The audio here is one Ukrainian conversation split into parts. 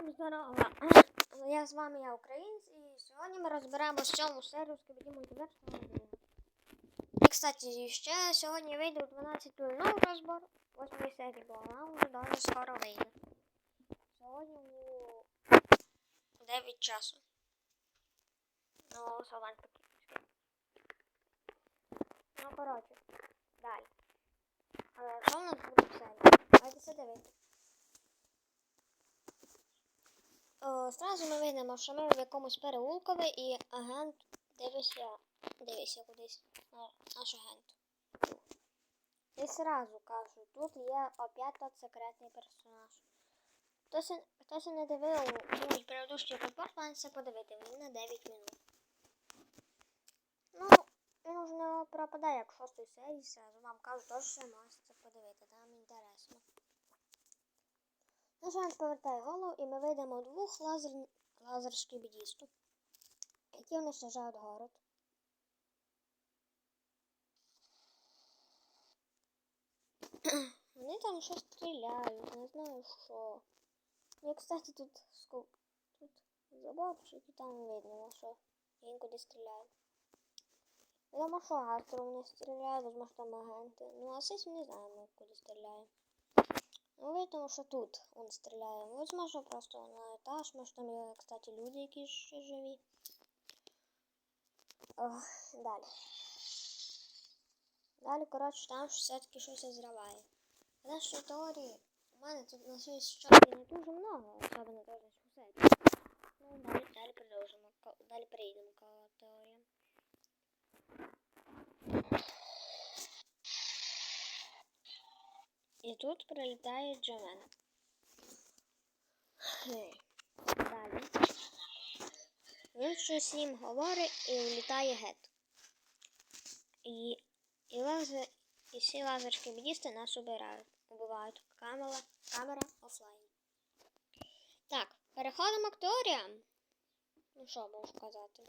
Всім здорово! Я з вами я українець і сьогодні ми розберемо сьому серію Скибіді Мультиверс Магазину. І, кстати, ще сьогодні вийде у 12.00 розбор 8 серії, бо вона вже дуже скоро вийде. Сьогодні у 9 часу. Ну, Солань таки. Ну, коротше, далі. Але що в нас буде в серії? Давайте це дивитися. О, Зразу ми видимо, що ми в якомусь переулкові і агент дивиться, дивиться кудись на наш агент. І зразу кажу, тут є опять секретний персонаж. Хтось, хтось не дивив мій предыдущий репорт, має це подивити, він на 9 минут. Ну, він уже не пропадає, як в шостій серії, зразу вам кажу, теж можете подивити, там інтересно. Ганс повертає голову і ми вийдемо двох лазер... лазер шкібідісту, які уничтожають город. Вони там щось стріляють, не знаю що. І, кстати, тут скуп. Тут заборчик і там видно, що він куди стріляє. Відомо, що Гастром не стріляє, возможно, там агенти. Ну, а сись не знаємо, куди стріляє. Ну, видно, що тут он стріляє. Возможно, просто на етаж. Може там є, кстати, люди, які ще живі. Ох, далі. Далі, коротше, там все-таки щось зриває. Але що теорії, у мене тут на цій щоті не дуже много, особливо теж цьому. Ну, далі, далі продовжимо. Далі перейдемо к теоріям. І тут прилітає Джомен. Хе. Далі. Він щось їм говорить і влітає гет. І, і, лазер, і всі лазерські бідісти нас убирають. Убивають. Камера, камера офлайн. Так, переходимо к теоріям. Ну що можу казати?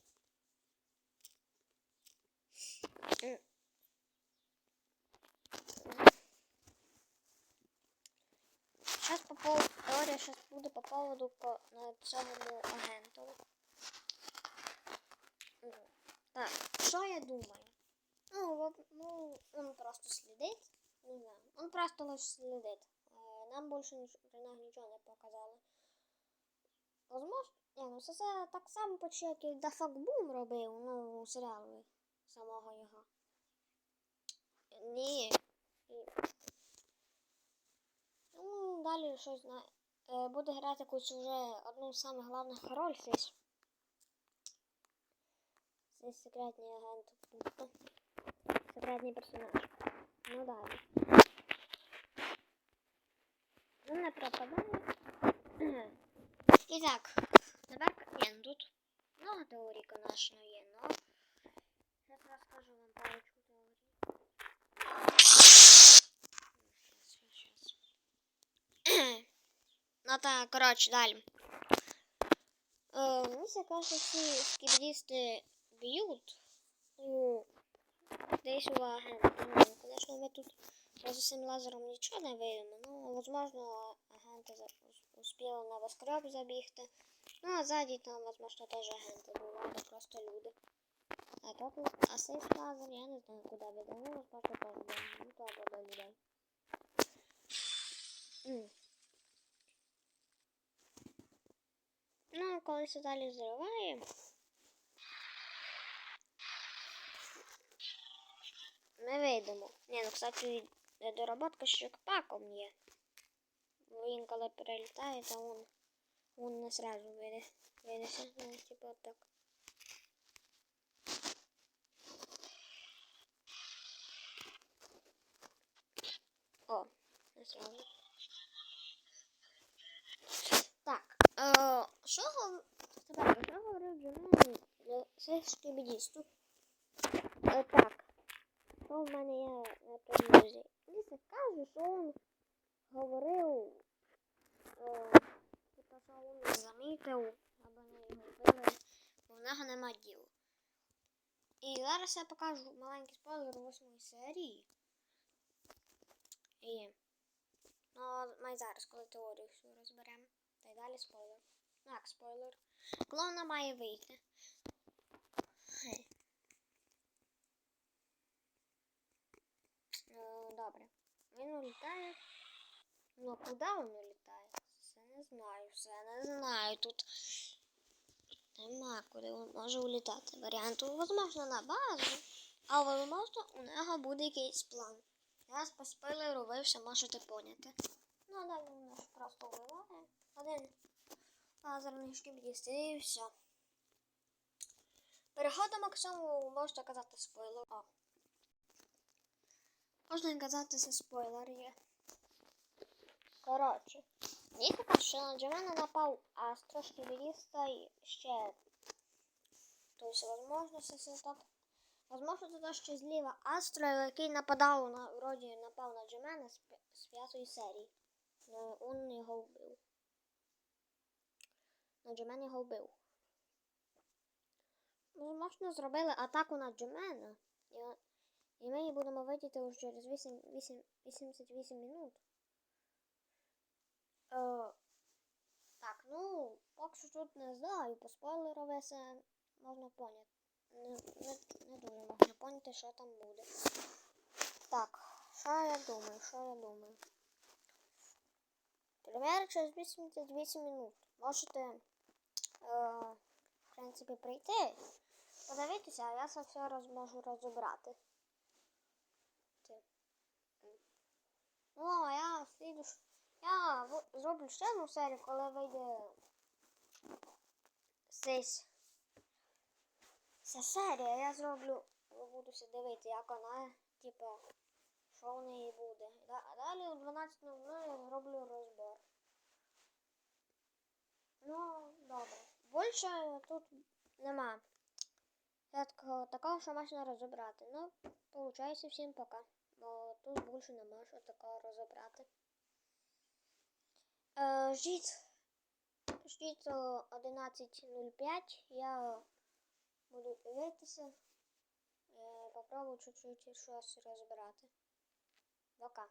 Поводу по на цьому агенту. Так, що я думаю? Ну, ну, он просто слідить. Не знаю. Он просто лише слідить. Е, Нам більше ніч, нічого не показали. Возможно, ні, ну це, це так само почти, як і Дафак Бум робив, ну, серіали самого його. Ні. І- Ну, далі щось на... е, буде грати якусь вже одну з самих головних роль цей. Цей секретний агент. Секретний персонаж. Ну далі. Ну, не пропадає. І так, тепер ну тут много теорій, конечно, є, но зараз розкажу вам парочку Ну так, коротше, далі. Е, все каже, ці скібдісти б'ють. Ну, десь у агента. Ну, звісно, ми тут з цим лазером нічого не вийдемо. Ну, возможно, агенти успіли на воскреб забігти. Ну, а ззаді там, возможно, теж агенти бувають, просто люди. А тут, а цей лазер, я не знаю, куди веде. Ну, возможно, теж буде. Ну, то або до людей. М. Ну, коли це далі зриває. Ми вийдемо. Ні, ну, кстати, доработка ще паком є. Бо Він коли перелітає, то він, він не сразу вийде. Вийдеться, ну, типу так. О, не сразу. Так, е, що гов... Тепер, що говорив Джонен для сельських бідісту? Е, так, що в мене є на прогнозі? Десь кажу, що він говорив, е, типу, що він не замітив, або не вбили, бо в нього нема діл. І зараз я покажу маленький спойлер восьмої серії. І, ну, ми зараз, коли теорію всю розберемо, та й далі спойлер. Так, спойлер. Клоуна має вийти. Е, Добре. Він улітає. Ну, куди він улітає? Все не знаю, все не знаю. Тут нема куди він може улітати. Варіанту, можливо, на базу. Але можливо, у нього буде якийсь план. Я по спойлеру ви все можете поняти. Ну, а далі він нас просто вбиває. Один лазерний шкібдіст і все. Переходимо к цьому, можна казати спойлер. О. Можна казати, це спойлер є. Коротше. Така, що на Джемена напав Астро, шкібдіста і ще. Тобто, возможно, це так. Возможно, тут ще зліва Астро, який нападав на вроді напав на Джемена з п'ятої серії. Ну, он його вбив. На Джемен його вбив. Возможно, зробили атаку на Джемена. І, ми її будемо видіти вже через 8, 8, 88 минут. Е, так, ну, поки що тут не знаю, по спойлеру все можна поняти. Не, не, не дуже можна поняти, що там буде. Так, що я думаю, що я думаю. Примерно через 88 минут можете, принципі, прийти, подивитися, а я це все роз, розібрати. Ти. Ну, а я сліду, я зроблю ще одну серію, коли вийде цей ця серія, я зроблю, буду все дивитися, як вона, типу, що в неї буде. А далі о 12.00 я зроблю розбор. Ну. Більше тут нема. Такого, такого, що можна розібрати. Ну, виходить, всім пока. Бо тут більше нема що такого розібрати. Е, ждіть. Ждіть 11.05. Я буду дивитися. Е, попробую чуть-чуть щось розібрати. Пока.